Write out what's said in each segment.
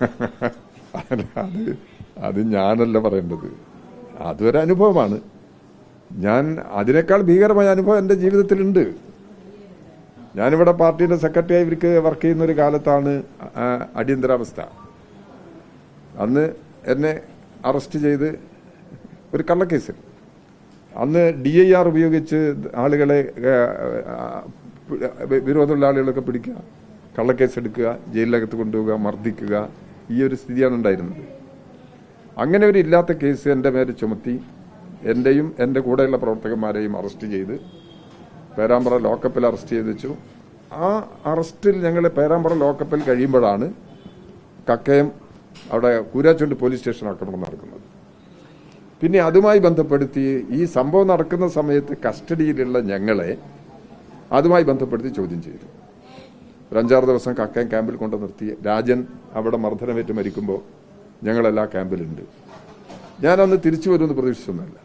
അത് അത് ഞാനല്ല പറയേണ്ടത്. അതൊരു അനുഭവമാണ്. ഞാൻ അതിനേക്കാൾ ഭീകരമായ അനുഭവം എന്റെ ജീവിതത്തിലുണ്ട്. ഞാനിവിടെ പാർട്ടിയുടെ സെക്രട്ടറി ആയി ഇവർക്ക് വർക്ക് ചെയ്യുന്ന ഒരു കാലത്താണ് അടിയന്തരാവസ്ഥ. അന്ന് എന്നെ അറസ്റ്റ് ചെയ്ത് ഒരു കള്ളക്കേസിൽ. അന്ന് ഡി ഐ ആർ ഉപയോഗിച്ച് ആളുകളെ വിരോധമുള്ള ആളുകളൊക്കെ പിടിക്കുക കള്ളക്കേസ് എടുക്കുക ജയിലിനകത്ത് കൊണ്ടുപോവുക മർദ്ദിക്കുക ഈ ഒരു സ്ഥിതിയാണ് ഉണ്ടായിരുന്നത്. അങ്ങനെ ഒരു ഇല്ലാത്ത കേസ് എന്റെ മേലെ ചുമത്തി എന്റെയും എന്റെ കൂടെയുള്ള പ്രവർത്തകന്മാരെയും അറസ്റ്റ് ചെയ്ത് പേരാമ്പ്ര ലോക്കപ്പിൽ അറസ്റ്റ് ചെയ്ത് വെച്ചു. ആ അറസ്റ്റിൽ ഞങ്ങൾ പേരാമ്പ്ര ലോക്കപ്പിൽ കഴിയുമ്പോഴാണ് കക്കയം അവിടെ കൂരാച്ചുണ്ട് പോലീസ് സ്റ്റേഷൻ ആക്രമണം നടക്കുന്നത്. പിന്നെ അതുമായി ബന്ധപ്പെടുത്തി ഈ സംഭവം നടക്കുന്ന സമയത്ത് കസ്റ്റഡിയിലുള്ള ഞങ്ങളെ അതുമായി ബന്ധപ്പെടുത്തി ചോദ്യം ചെയ്തു. ഒരു അഞ്ചാറ് ദിവസം കക്കയം ക്യാമ്പിൽ കൊണ്ട് നിർത്തി. രാജൻ അവിടെ മർദ്ദനമേറ്റ് മരിക്കുമ്പോൾ ഞങ്ങളെല്ലാ ക്യാമ്പിലുണ്ട്. ഞാനന്ന് തിരിച്ചു വരുമെന്ന് പ്രതീക്ഷിച്ചൊന്നുമല്ല.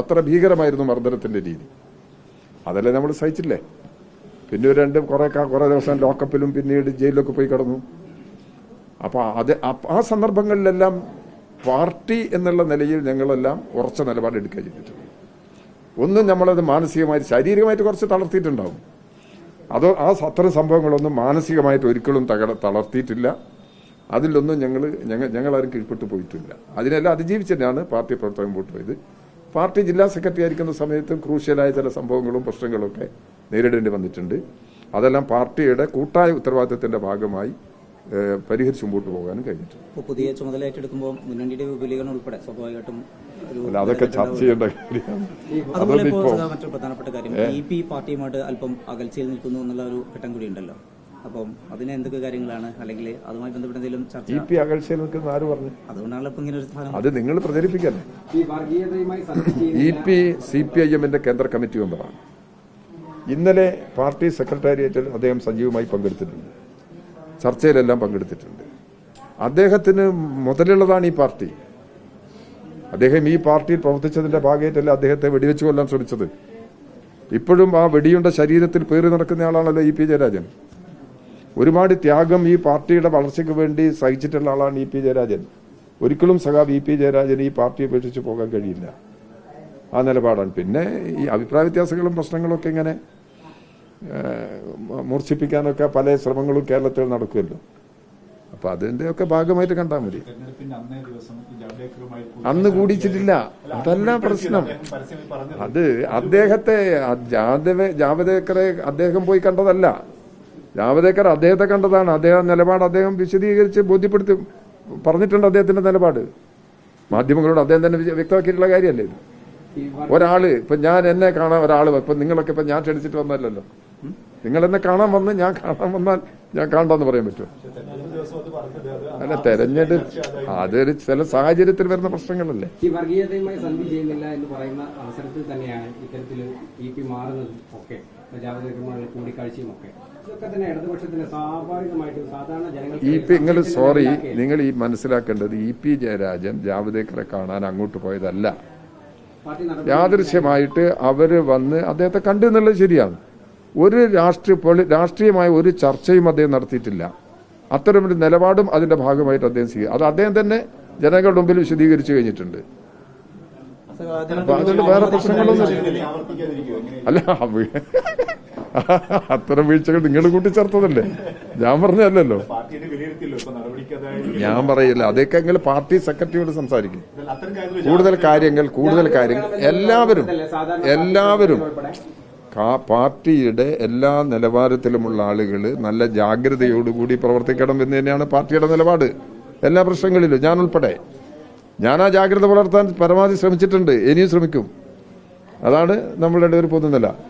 അത്ര ഭീകരമായിരുന്നു മർദ്ദനത്തിന്റെ രീതി. അതല്ലേ നമ്മൾ സഹിച്ചില്ലേ? പിന്നെ ഒരു രണ്ട് കുറെ കുറെ ദിവസം ലോക്കപ്പിലും പിന്നീട് ജയിലിലൊക്കെ പോയി കിടന്നു. അപ്പോൾ അത് ആ സന്ദർഭങ്ങളിലെല്ലാം പാർട്ടി എന്നുള്ള നിലയിൽ ഞങ്ങളെല്ലാം ഉറച്ച നിലപാടെടുക്കുക ചെയ്തിട്ടുണ്ട്. ഒന്നും നമ്മളത് മാനസികമായിട്ട് ശാരീരികമായിട്ട് കുറച്ച് തളർത്തിയിട്ടുണ്ടാവും. അതോ ആ അത്തരം സംഭവങ്ങളൊന്നും മാനസികമായിട്ട് ഒരിക്കലും തകട തളർത്തിയിട്ടില്ല. അതിലൊന്നും ഞങ്ങൾ ഞങ്ങൾ ഞങ്ങളാരും കീഴ്പ്പെട്ടു പോയിട്ടില്ല. അതിനെല്ലാം അതിജീവിച്ചിട്ടാണ് പാർട്ടി പ്രവർത്തകൻ മുമ്പോട്ട് പോയത് പാർട്ടി ജില്ലാ സെക്രട്ടറി ആയിരിക്കുന്ന സമയത്തും ക്രൂഷ്യലായ ചില സംഭവങ്ങളും പ്രശ്നങ്ങളും ഒക്കെ നേരിടേണ്ടി വന്നിട്ടുണ്ട്. അതെല്ലാം പാർട്ടിയുടെ കൂട്ടായ ഉത്തരവാദിത്തത്തിന്റെ ഭാഗമായി പരിഹരിച്ച് മുമ്പോട്ട് പോകാനും കഴിഞ്ഞിട്ടുണ്ട്. ഇപ്പോൾ പുതിയ ചുമതല ഏറ്റെടുക്കുമ്പോൾ മുന്നണിയുടെ വിപുലീകരണം ഉൾപ്പെടെ സ്വാഭാവികമായിട്ടും ഒരു അല്ല അതൊക്കെ ചർച്ച ചെയ്യേണ്ട കാര്യമാണ്. അതുപോലെ ഇപ്പോൾ മറ്റൊരു പ്രധാനപ്പെട്ട കാര്യം ഇ പി പാർട്ടിയുമായിട്ട് അല്പം അകൽച്ചയിൽ നിൽക്കുന്നു എന്നുള്ള ഒരു ഘട്ടം കൂടി ഉണ്ടല്ലോ. അപ്പം അതിന് എന്തൊക്കെ കാര്യങ്ങളാണ്? അല്ലെങ്കിൽ അതുമായി ബന്ധപ്പെട്ട എന്തെങ്കിലും ഇ ചർച്ച പി അകൽച്ചയിൽ നിൽക്കുന്ന ആര് പറഞ്ഞു? അതുകൊണ്ടാണല്ലോ ഇപ്പൊ ഇങ്ങനെ ഒരു സ്ഥാനം. അത് നിങ്ങൾ പ്രചരിപ്പിക്കല്ലേ ചെയ്യുന്ന E P C P I എമ്മിന്റെ കേന്ദ്ര കമ്മിറ്റി മെമ്പറാണ്. ഇന്നലെ പാർട്ടി സെക്രട്ടേറിയറ്റിൽ അദ്ദേഹം സജീവമായി പങ്കെടുത്തിട്ടുണ്ട്. ചർച്ചയിലെല്ലാം പങ്കെടുത്തിട്ടുണ്ട്. അദ്ദേഹത്തിന് മുതലുള്ളതാണ് ഈ പാർട്ടി. അദ്ദേഹം ഈ പാർട്ടിയിൽ പ്രവർത്തിച്ചതിന്റെ ഭാഗമായിട്ടല്ല അദ്ദേഹത്തെ വെടിവെച്ച് കൊല്ലാൻ ശ്രമിച്ചത്. ഇപ്പോഴും ആ വെടിയുണ്ട ശരീരത്തിൽ പേറി നടക്കുന്ന ആളാണല്ലോ ഇ പി ജയരാജൻ. ഒരുപാട് ത്യാഗം ഈ പാർട്ടിയുടെ വളർച്ചയ്ക്ക് വേണ്ടി സഹിച്ചിട്ടുള്ള ആളാണ് ഇ പി ജയരാജൻ. ഒരിക്കലും സഖാബ് ഇ പി ജയരാജൻ ഈ പാർട്ടിയെ ഉപേക്ഷിച്ച് പോകാൻ കഴിയില്ല. ആ നിലപാടാണ്. പിന്നെ ഈ അഭിപ്രായ വ്യത്യാസങ്ങളും പ്രശ്നങ്ങളും ഒക്കെ ഇങ്ങനെ മൂർച്ഛിപ്പിക്കാനൊക്കെ പല ശ്രമങ്ങളും കേരളത്തിൽ നടക്കുമല്ലോ. അപ്പൊ അതിന്റെ ഒക്കെ ഭാഗമായിട്ട് കണ്ടാൽ മതി. അന്നേ കൂടിച്ചിട്ടില്ല അതല്ല പ്രശ്നം. അത് അദ്ദേഹത്തെ ജാദവ ജാവദേക്കറെ അദ്ദേഹം പോയി കണ്ടതല്ല. ജാവദേക്കർ അദ്ദേഹത്തെ കണ്ടതാണ്. അദ്ദേഹം നിലപാട് അദ്ദേഹം വിശദീകരിച്ച് ബോധ്യപ്പെടുത്തി പറഞ്ഞിട്ടുണ്ട് അദ്ദേഹത്തിന്റെ നിലപാട്. മാധ്യമങ്ങളോട് അദ്ദേഹം തന്നെ വ്യക്തമാക്കിയിട്ടുള്ള കാര്യമല്ലേ ഇത്? ഒരാൾ ഇപ്പൊ ഞാൻ എന്നെ കാണാൻ ഒരാൾ ഇപ്പൊ നിങ്ങളൊക്കെ ഇപ്പൊ ഞാൻ ക്ഷണിച്ചിട്ട് വന്നല്ലോ നിങ്ങൾ എന്നെ കാണാൻ വന്ന് ഞാൻ കാണാൻ വന്നാൽ ഞാൻ കാണണ്ടെന്ന് പറയാൻ പറ്റുമോ? അല്ല തെരഞ്ഞെടുപ്പ് അതൊരു ചില സാഹചര്യത്തിൽ വരുന്ന പ്രശ്നങ്ങളല്ലേ? ഈ വർഗീയതയുമായി സന്ധി ചെയ്യുന്നില്ല എന്ന് പറയുന്ന അവസരത്തിൽ തന്നെയാണ് ഇത്തരത്തിൽ ഇ പി മാറുന്നതും ഒക്കെ. കൂടിക്കാഴ്ചയും ഒക്കെ ഇ നിങ്ങൾ സോറി നിങ്ങൾ ഈ മനസ്സിലാക്കേണ്ടത് ഇ പി ജയരാജൻ ജാവദേക്കറെ കാണാൻ അങ്ങോട്ട് പോയതല്ല. യാദൃശ്യമായിട്ട് അവർ വന്ന് അദ്ദേഹത്തെ കണ്ടു എന്നുള്ളത് ശരിയാണ്. ഒരു രാഷ്ട്രീയ രാഷ്ട്രീയമായ ഒരു ചർച്ചയും അദ്ദേഹം നടത്തിയിട്ടില്ല. അത്തരമൊരു നിലപാടും അതിന്റെ ഭാഗമായിട്ട് അദ്ദേഹം സ്വീകരിക്കും അത് അദ്ദേഹം തന്നെ ജനങ്ങളുടെ മുമ്പിൽ വിശദീകരിച്ചു കഴിഞ്ഞിട്ടുണ്ട്. അതുകൊണ്ട് വേറെ പ്രശ്നങ്ങളൊന്നും അല്ല അത്തരം വീഴ്ചകൾ നിങ്ങൾ കൂട്ടിച്ചേർത്തതല്ലേ? ഞാൻ പറഞ്ഞല്ലോ ഞാൻ പറയില്ല. അതൊക്കെ എങ്കിൽ പാർട്ടി സെക്രട്ടറിയോട് സംസാരിക്കും. കൂടുതൽ കാര്യങ്ങൾ കൂടുതൽ കാര്യങ്ങൾ. എല്ലാവരും എല്ലാവരും പാർട്ടിയുടെ എല്ലാ നിലവാരത്തിലുമുള്ള ആളുകൾ നല്ല ജാഗ്രതയോടുകൂടി പ്രവർത്തിക്കണം എന്ന് തന്നെയാണ് പാർട്ടിയുടെ നിലപാട്. എല്ലാ പ്രശ്നങ്ങളിലും ഞാൻ ഉൾപ്പെടെ. ഞാൻ ആ ജാഗ്രത പുലർത്താൻ പരമാവധി ശ്രമിച്ചിട്ടുണ്ട്. ഇനിയും ശ്രമിക്കും. അതാണ് നമ്മളുടെ ഒരു പൊതുനില.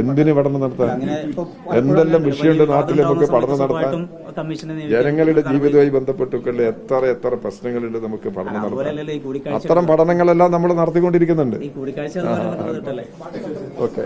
എന്തിന് പഠനം നടത്താൻ? എന്തെല്ലാം വിഷയമുണ്ട് നാട്ടിൽ നമുക്ക് പഠനം നടത്താൻ? ജനങ്ങളുടെ ജീവിതമായി ജീവിതവുമായി ബന്ധപ്പെട്ടുള്ള എത്ര എത്ര പ്രശ്നങ്ങളുണ്ട് നമുക്ക് പഠനം നടത്താൻ? അത്തരം പഠനങ്ങളെല്ലാം നമ്മൾ നടത്തിക്കൊണ്ടിരിക്കുന്നുണ്ട്. ഓക്കെ.